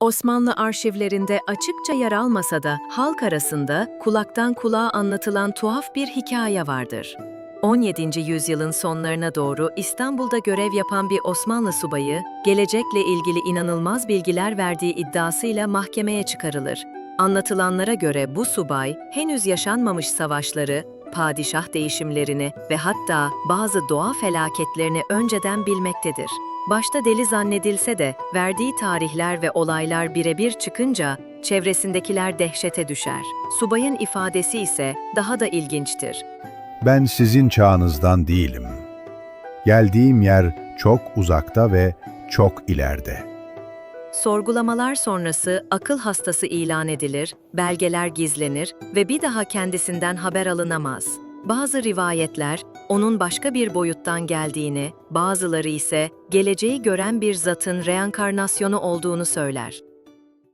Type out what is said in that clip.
Osmanlı arşivlerinde açıkça yer almasa da halk arasında kulaktan kulağa anlatılan tuhaf bir hikaye vardır. 17. yüzyılın sonlarına doğru İstanbul'da görev yapan bir Osmanlı subayı, gelecekle ilgili inanılmaz bilgiler verdiği iddiasıyla mahkemeye çıkarılır. Anlatılanlara göre bu subay, henüz yaşanmamış savaşları, padişah değişimlerini ve hatta bazı doğa felaketlerini önceden bilmektedir. Başta deli zannedilse de verdiği tarihler ve olaylar birebir çıkınca çevresindekiler dehşete düşer. Subayın ifadesi ise daha da ilginçtir. Ben sizin çağınızdan değilim. Geldiğim yer çok uzakta ve çok ileride. Sorgulamalar sonrası akıl hastası ilan edilir, belgeler gizlenir ve bir daha kendisinden haber alınamaz. Bazı rivayetler onun başka bir boyuttan geldiğini, bazıları ise geleceği gören bir zatın reenkarnasyonu olduğunu söyler.